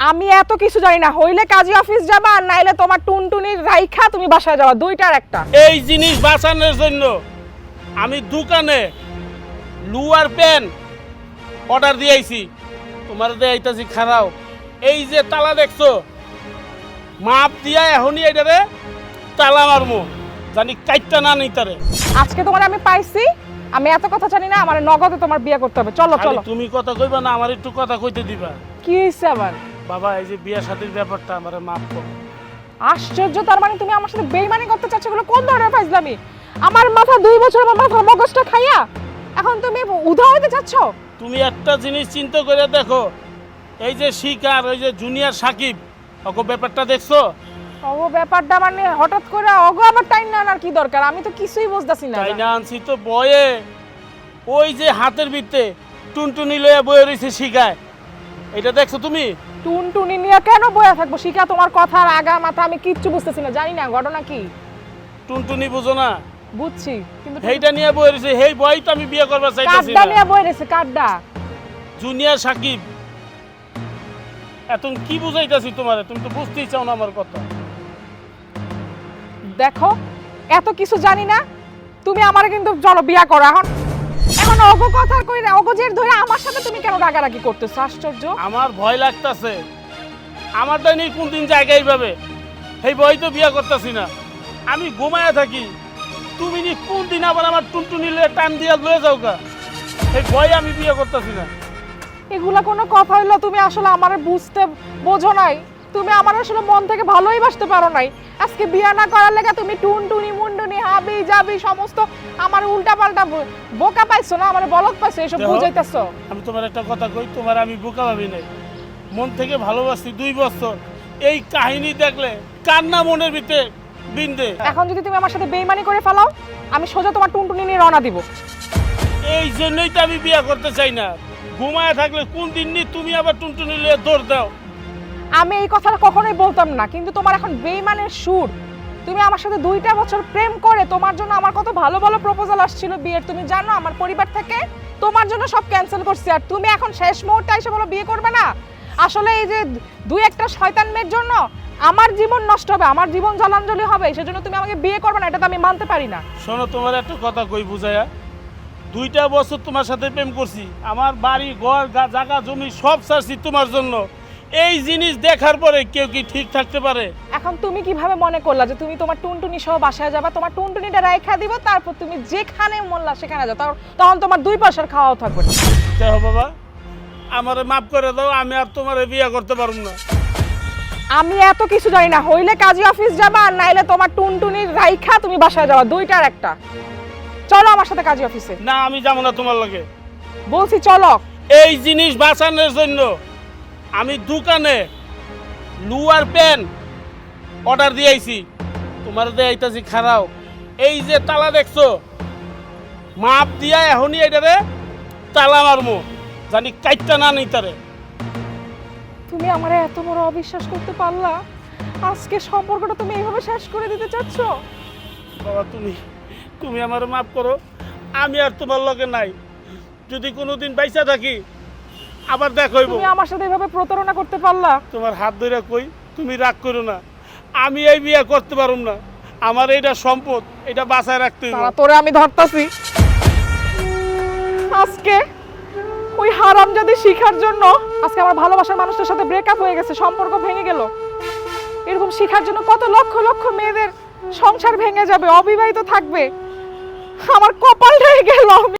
আমি এত কিছু জানি না। হইলে কাজী অফিস যাবা আর নাইলে তোমার টুনটুনির রাইখা তুমি বাসায় যাবা দুইটার একটা। এই জিনিস বাঁচানোর জন্য আমি দোকানে লুয়ার পেন অর্ডার দিয়েছি তোমার দেয়াইতাছি খারাও। এই যে তালা দেখছ মাপ দিয়া এখনই এটারে তালা মারমো। জানি কাইটটা না নেই তারে। আজকে তোমার আমি পাইছি আমি এত কথা জানি না আমার নগদে তোমার বিয়ে করতে হবে। চলো চলো। তুমি কথা কইবা না আমার একটু কথা কইতে দিবা। কি হয়েছে আবার? বাবা এই যে বিয়া শাদির ব্যাপারটা আমার মাপ করো। আশ্চর্য তার মানে তুমি আমার সাথে বেইমানি করতে চাচ্ছ এগুলো কোন ধরনের ফাইজলামি? আমার মাথা দুই বছর আমার মাথার মগজটা খাইয়া এখন তুমি উধাও হতে চাচ্ছ? তুমি একটা জিনিস চিন্তা করে দেখো এই যে শিকার ওই যে জুনিয়র সাকিব ওকে ব্যাপারটা দেখছ? ও ব্যাপারটা মানে হঠাৎ করে অগো আবার টাইম না আনার কি দরকার? আমি তো কিছুই বুঝতাছি না। না আনছি তো বয়ে। ওই যে হাতের ভিত্তে টুনটুনি লয়ে বয়ে রইছে শিকায়। এটা দেখছ তুমি? টুনটুনি নিয়ে কেন বয়া থাকব? শিখা তোমার কথার আগা মাথা আমি কিচ্ছু বুঝতেছি না। জানি না ঘটনা কি? টুনটুনি বুঝো না। বুঝছি কিন্তু সেইটা নিয়ে বয়ে রয়েছে সেই বই তো আমি বিয়ে করবার চাইতেছি কাড্ডা নিয়ে বই রেছে কাড্ডা। জুনিয়র সাকিব এখন কি বুঝাইতাছি তোমারে? তুমি তো বুঝতেই চাও না আমার কথা। দেখো এত কিছু জানি না। তুমি আমার কিন্তু চলো বিয়া করো। এখন এখন অগো কথা কই না অগো জের ধরে আমার সাথে তুমি কেন রাগারাগি করতেছো? আশ্চর্য। আমার ভয় লাগতাছে। আমার ডাইনি কোন দিন জায়গায় পাবে সেই বই তো বিয়ে করতেছি না। আমি ঘুমায় থাকি। তুমি নি কোন দিন আবার আমার টুনটুনি লয়ে টান দিয়া লয়ে যাও গা সেই ভয় আমি বিয়ে করতেছি না। এগুলা কোনো কথা হইল তুমি আসলে আমারে বুঝতে বোঝো নাই? তুমি আমার আসলে মন থেকে ভালোই বাসতে পারো নাই। আজকে বিয়া না করার লেগে তুমি টুনটুনি মুন্ডুনি হাবি যাবি সমস্ত আমার উল্টা পাল্টা বোকা পাইছো না? আমার বলক পাইছো এসব। বুঝাইতেছো। আমি তোমার একটা কথা কই তোমার আমি বোকা ভাবি নাই। মন থেকে ভালোবাসি দুই বছর। এই কাহিনী দেখলে কান্না মনের ভিতরে বিন্দে। এখন যদি তুমি আমার সাথে বেইমানি করে ফেলাও আমি সোজা তোমার টুনটুনি নিয়ে রওনা দিব। এই জন্যই তো আমি বিয়ে করতে চাই না। ঘুমায় থাকলে কোন দিন নি তুমি আবার টুনটুনি লয়ে দৌড় দাও। আমি এই কথাটা কখনোই বলতাম না, কিন্তু তোমার এখন বেইমানের সুর। তুমি আমার সাথে দুইটা বছর প্রেম করে তোমার জন্য আমার কত ভালো ভালো প্রপোজাল আসছিল বিয়ের। তুমি জানো আমার পরিবার থেকে তোমার জন্য সব ক্যান্সেল করছি, আর তুমি এখন শেষ মুহূর্তে এসে বলো বিয়ে করবে না? আসলে এই যে দুই একটা শয়তান মেয়ের জন্য আমার জীবন নষ্ট হবে, আমার জীবন জলাঞ্জলি হবে, সেজন্য তুমি আমাকে বিয়ে করবে না, এটা তো আমি মানতে পারি না। শোনো, তোমার একটা কথা কই বুঝাইয়া। দুইটা বছর তোমার সাথে প্রেম করছি, আমার বাড়ি, ঘর জায়গা, জমি সব ছাড়ছি তোমার জন্য। এই জিনিস দেখার পরে কেউ কি ঠিক থাকতে পারে? এখন তুমি কীভাবে মনে করলা যে তুমি তোমার টুনটুনি সহ বাসায় যাবা? তোমার টুনটুনিটা রাইখা দিব তারপর তুমি যেখানে মনলা সেখানে যাও। তখন তোমার দুই পয়সার খাওয়াও থাকবে। দেখো বাবা আমারে মাফ করে দাও আমি আর তোমার বিয়ে করতে পারব না। আমি এত কিছু জানি না হইলে কাজী অফিস যাবা আর নাইলে তোমার টুনটুনির রাইখা তুমি বাসায় যাবা দুইটার একটা। চলো আমার সাথে কাজী অফিসে। না আমি যাব না তোমার লগে। বলছি চলো। এই জিনিস বাঁচানোর জন্য আমি দোকানে লুয়ার পেন অর্ডার দিয়েছি তোমার দেয়াইতাছি খারাও। এই যে তালা দেখছ মাপ দিয়া এখনই এটারে তালা মারমো জানি কাইটটা না নেই তারে তুমি আমার এত বড় অবিশ্বাস করতে পারলা? আজকে সম্পর্কটা তুমি এইভাবে শেষ করে দিতে চাচ্ছ? বাবা তুমি তুমি আমার মাফ করো। আমি আর তোমার লগে নাই। যদি কোনোদিন বাইসা থাকি আবার দেখইব তুমি আমার সাথে এইভাবে প্রতারণা করতে পারলা? তোমার হাত ধরে কই? তুমি রাগ করো না। আমি এই বিয়ে করতে পারুম না। আমার এইটা সম্পদ এটা বাঁচায় রাখতে হইব। তারা আমি ধরতাছি। আজকে ওই হারাম যদি শিখার জন্য আজকে আমার ভালোবাসার মানুষটার সাথে ব্রেকআপ হয়ে গেছে সম্পর্ক ভেঙে গেল। এরকম শিখার জন্য কত লক্ষ লক্ষ মেয়েদের সংসার ভেঙে যাবে অবিবাহিত থাকবে। আমার কপাল হয়ে গেল।